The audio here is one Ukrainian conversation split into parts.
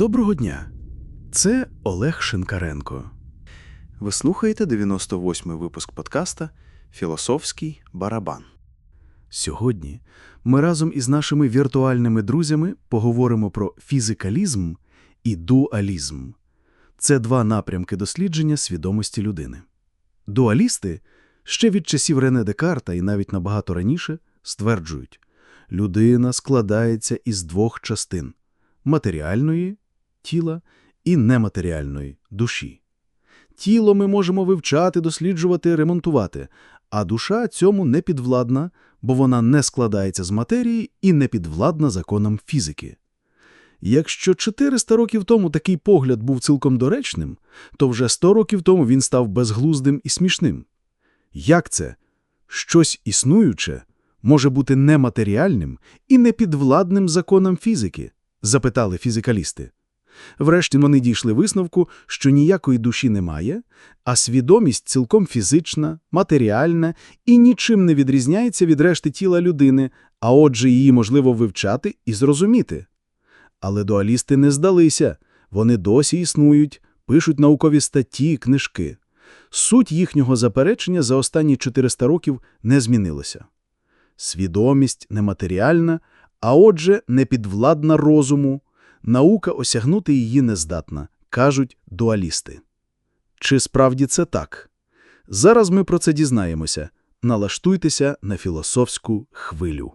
Доброго дня! Це Олег Шинкаренко. Ви слухаєте 98-й випуск подкаста Філософський барабан. Сьогодні ми разом із нашими віртуальними друзями поговоримо про фізикалізм і дуалізм. Це два напрямки дослідження свідомості людини. Дуалісти ще від часів Рене Декарта і навіть набагато раніше стверджують, людина складається із двох частин – матеріальної тіла і нематеріальної душі. Тіло ми можемо вивчати, досліджувати, ремонтувати, а душа цьому не підвладна, бо вона не складається з матерії і не підвладна законам фізики. Якщо 400 років тому такий погляд був цілком доречним, то вже 100 років тому він став безглуздим і смішним. Як це? Щось існуюче може бути нематеріальним і непідвладним законам фізики? запитали фізикалісти. Врешті вони дійшли висновку, що ніякої душі немає, а свідомість цілком фізична, матеріальна і нічим не відрізняється від решти тіла людини, а отже її можливо вивчати і зрозуміти. Але дуалісти не здалися, вони досі існують, пишуть наукові статті, книжки. Суть їхнього заперечення за останні 400 років не змінилася. Свідомість нематеріальна, а отже непідвладна розуму, наука осягнути її не здатна, кажуть дуалісти. Чи справді це так? Зараз ми про це дізнаємося. Налаштуйтеся на філософську хвилю.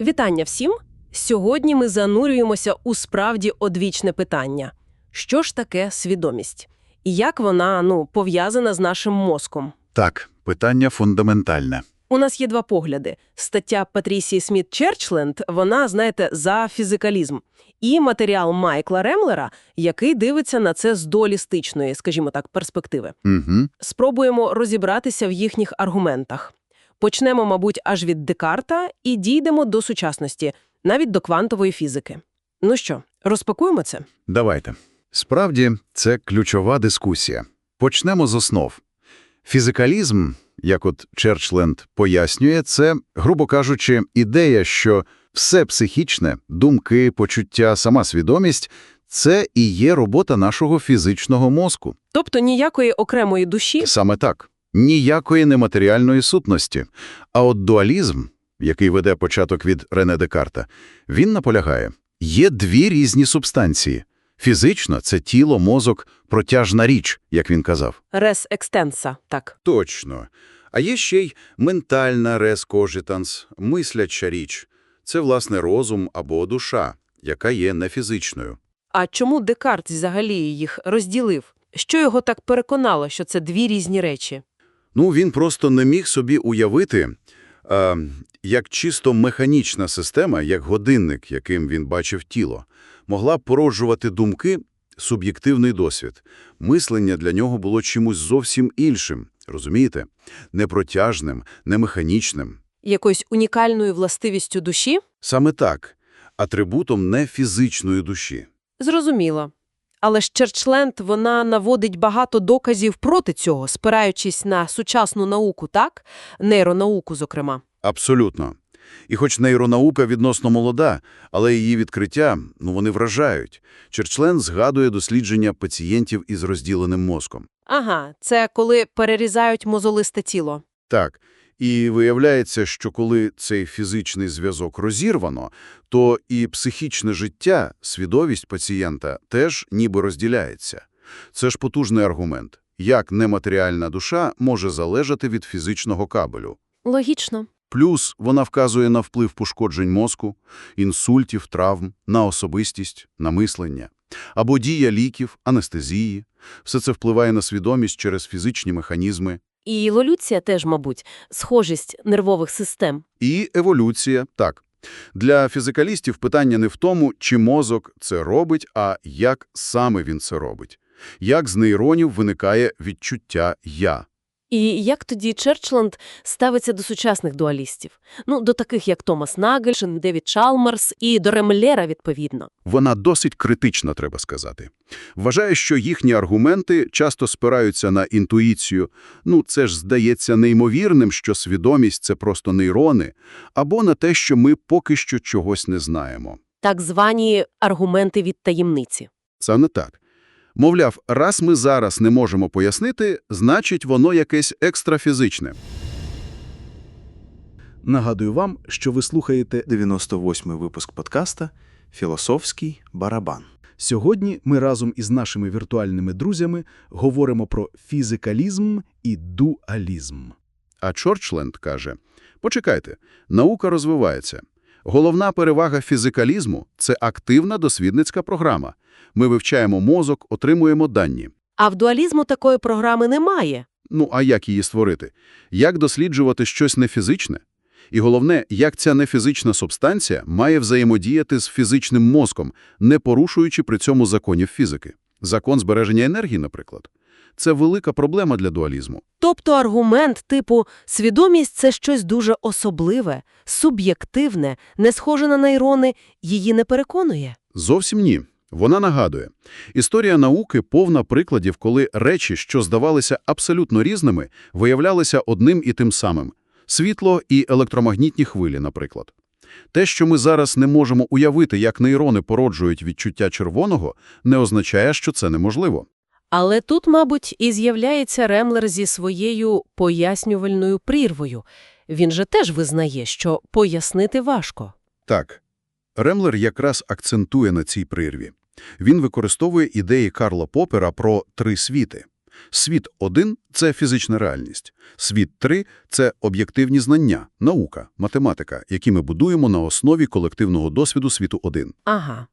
Вітання всім! Сьогодні ми занурюємося у справді одвічне питання. Що ж таке свідомість? І як вона, ну, пов'язана з нашим мозком? Так, питання фундаментальне. У нас є два погляди. Стаття Патрісії Сміт Черчленд, вона, знаєте, за фізикалізм. І матеріал Майкла Ремлера, який дивиться на це з дуалістичної, скажімо так, перспективи. Угу. Спробуємо розібратися в їхніх аргументах. Почнемо, мабуть, аж від Декарта і дійдемо до сучасності, навіть до квантової фізики. Ну що, розпакуємо це? Давайте. Справді, це ключова дискусія. Почнемо з основ. Фізикалізм, як от Черчленд пояснює, це, грубо кажучи, ідея, що все психічне, думки, почуття, сама свідомість – це і є робота нашого фізичного мозку. Тобто ніякої окремої душі? Саме так. Ніякої нематеріальної сутності. А от дуалізм, який веде початок від Рене Декарта, він наполягає, є дві різні субстанції. Фізично – це тіло, мозок, протяжна річ, як він казав. Рес екстенса, так. Точно. А є ще й ментальна рес кожитанс, мисляча річ. Це, власне, розум або душа, яка є нефізичною. А чому Декарт взагалі їх розділив? Що його так переконало, що це дві різні речі? Ну, він просто не міг собі уявити, е, як чисто механічна система, як годинник, яким він бачив тіло, могла породжувати думки, суб'єктивний досвід. Мислення для нього було чимось зовсім іншим, розумієте? Не протяжним, не механічним. Якоюсь унікальною властивістю душі? Саме так, атрибутом не фізичної душі. Зрозуміло. Але ж Черчленд, вона наводить багато доказів проти цього, спираючись на сучасну науку, так? Нейронауку, зокрема. Абсолютно. І хоч нейронаука відносно молода, але її відкриття, ну, вони вражають. Черчлен згадує дослідження пацієнтів із розділеним мозком. Ага, це коли перерізають мозолисте тіло. Так, і виявляється, що коли цей фізичний зв'язок розірвано, то і психічне життя, свідомість пацієнта теж ніби розділяється. Це ж потужний аргумент. Як нематеріальна душа може залежати від фізичного кабелю? Логічно. Плюс вона вказує на вплив пошкоджень мозку, інсультів, травм, на особистість, на мислення. Або дія ліків, анестезії. Все це впливає на свідомість через фізичні механізми. І еволюція теж, мабуть, схожість нервових систем. І еволюція, так. Для фізикалістів питання не в тому, чи мозок це робить, а як саме він це робить. Як з нейронів виникає відчуття «я». І як тоді Черчленд ставиться до сучасних дуалістів? Ну, до таких як Томас Нагельшин, Девід Чалмерс і до Ремлера, відповідно. Вона досить критична, треба сказати. Вважає, що їхні аргументи часто спираються на інтуїцію. Ну, це ж здається неймовірним, що свідомість – це просто нейрони, або на те, що ми поки що чогось не знаємо. Так звані аргументи від таємниці. Це не так. Мовляв, раз ми зараз не можемо пояснити, значить воно якесь екстрафізичне. Нагадую вам, що ви слухаєте 98-й випуск подкаста «Філософський барабан». Сьогодні ми разом із нашими віртуальними друзями говоримо про фізикалізм і дуалізм. А Чорчленд каже, почекайте, наука розвивається. Головна перевага фізикалізму – це активна дослідницька програма. Ми вивчаємо мозок, отримуємо дані. А в дуалізму такої програми немає. Ну, а як її створити? Як досліджувати щось нефізичне? І головне, як ця нефізична субстанція має взаємодіяти з фізичним мозком, не порушуючи при цьому законів фізики. Закон збереження енергії, наприклад. Це велика проблема для дуалізму. Тобто аргумент типу «свідомість – це щось дуже особливе, суб'єктивне, не схоже на нейрони» її не переконує. Зовсім ні. Вона нагадує. Історія науки повна прикладів, коли речі, що здавалися абсолютно різними, виявлялися одним і тим самим. Світло і електромагнітні хвилі, наприклад. Те, що ми зараз не можемо уявити, як нейрони породжують відчуття червоного, не означає, що це неможливо. Але тут, мабуть, і з'являється Ремлер зі своєю пояснювальною прірвою. Він же теж визнає, що пояснити важко. Так, Ремлер якраз акцентує на цій прирві. Він використовує ідеї Карла Попера про три світи. Світ один – це фізична реальність. Світ три – це об'єктивні знання, наука, математика, які ми будуємо на основі колективного досвіду світу один. Ага.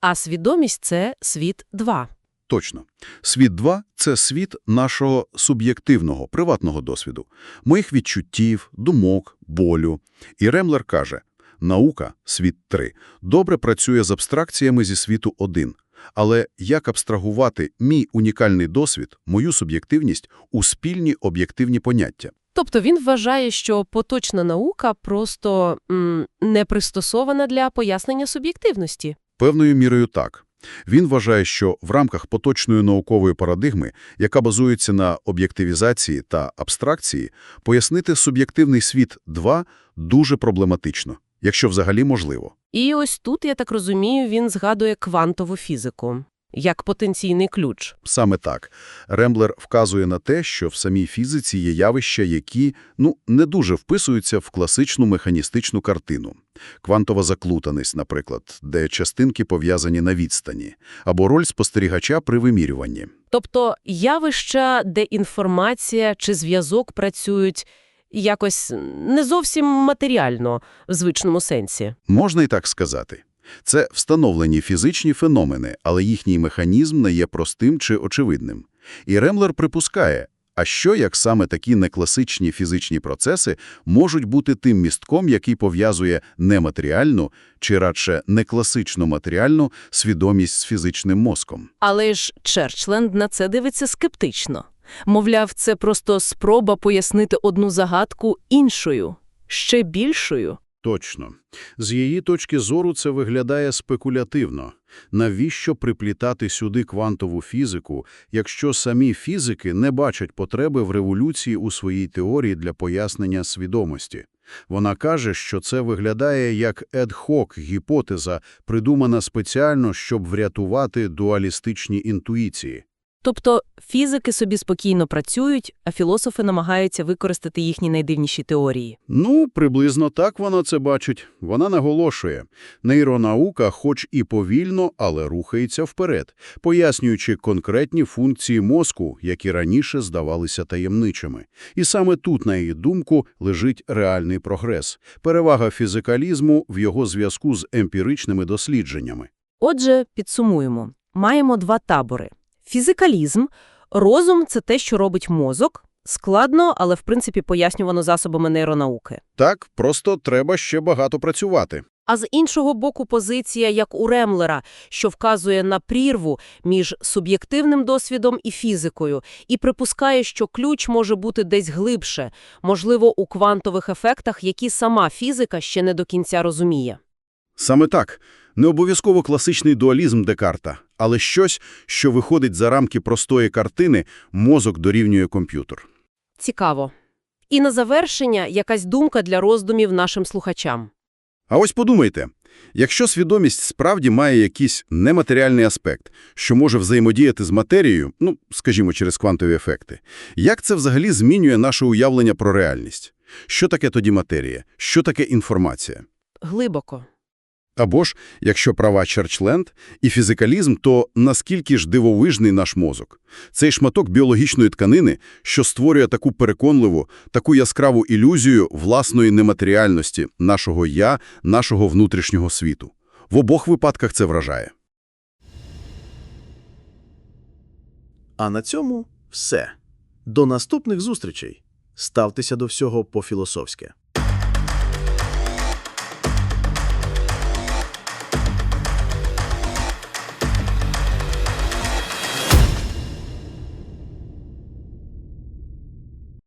А свідомість – це світ 2. Точно. Світ 2 – це світ нашого суб'єктивного, приватного досвіду, моїх відчуттів, думок, болю. І Ремлер каже, наука, світ 3, добре працює з абстракціями зі світу 1. Але як абстрагувати мій унікальний досвід, мою суб'єктивність у спільні об'єктивні поняття? Тобто він вважає, що поточна наука просто м, не пристосована для пояснення суб'єктивності. Певною мірою так. Він вважає, що в рамках поточної наукової парадигми, яка базується на об'єктивізації та абстракції, пояснити суб'єктивний світ 2 дуже проблематично, якщо взагалі можливо. І ось тут, я так розумію, він згадує квантову фізику як потенційний ключ. Саме так. Ремблер вказує на те, що в самій фізиці є явища, які, ну, не дуже вписуються в класичну механістичну картину. Квантова заклутаність, наприклад, де частинки пов'язані на відстані, або роль спостерігача при вимірюванні. Тобто явища, де інформація чи зв'язок працюють якось не зовсім матеріально в звичному сенсі. Можна і так сказати. Це встановлені фізичні феномени, але їхній механізм не є простим чи очевидним. І Ремлер припускає, а що як саме такі некласичні фізичні процеси можуть бути тим містком, який пов'язує нематеріальну, чи радше некласичну матеріальну свідомість з фізичним мозком? Але ж Черчленд на це дивиться скептично. Мовляв, це просто спроба пояснити одну загадку іншою, ще більшою. Точно. З її точки зору це виглядає спекулятивно. Навіщо приплітати сюди квантову фізику, якщо самі фізики не бачать потреби в революції у своїй теорії для пояснення свідомості? Вона каже, що це виглядає як ед-хок гіпотеза, придумана спеціально, щоб врятувати дуалістичні інтуїції. Тобто фізики собі спокійно працюють, а філософи намагаються використати їхні найдивніші теорії. Ну, приблизно так вона це бачить. Вона наголошує, нейронаука хоч і повільно, але рухається вперед, пояснюючи конкретні функції мозку, які раніше здавалися таємничими. І саме тут, на її думку, лежить реальний прогрес, перевага фізикалізму в його зв'язку з емпіричними дослідженнями. Отже, підсумуємо. Маємо два табори. Фізикалізм. Розум – це те, що робить мозок. Складно, але в принципі пояснювано засобами нейронауки. Так, просто треба ще багато працювати. А з іншого боку позиція, як у Ремлера, що вказує на прірву між суб'єктивним досвідом і фізикою, і припускає, що ключ може бути десь глибше, можливо, у квантових ефектах, які сама фізика ще не до кінця розуміє. Саме так. Не обов'язково класичний дуалізм Декарта, але щось, що виходить за рамки простої картини, мозок дорівнює комп'ютер. Цікаво. І на завершення якась думка для роздумів нашим слухачам. А ось подумайте, якщо свідомість справді має якийсь нематеріальний аспект, що може взаємодіяти з матерією, ну, скажімо, через квантові ефекти, як це взагалі змінює наше уявлення про реальність? Що таке тоді матерія? Що таке інформація? Глибоко. Або ж, якщо права Черчленд і фізикалізм, то наскільки ж дивовижний наш мозок? Цей шматок біологічної тканини, що створює таку переконливу, таку яскраву ілюзію власної нематеріальності, нашого «я», нашого внутрішнього світу. В обох випадках це вражає. А на цьому все. До наступних зустрічей. Ставтеся до всього по-філософськи.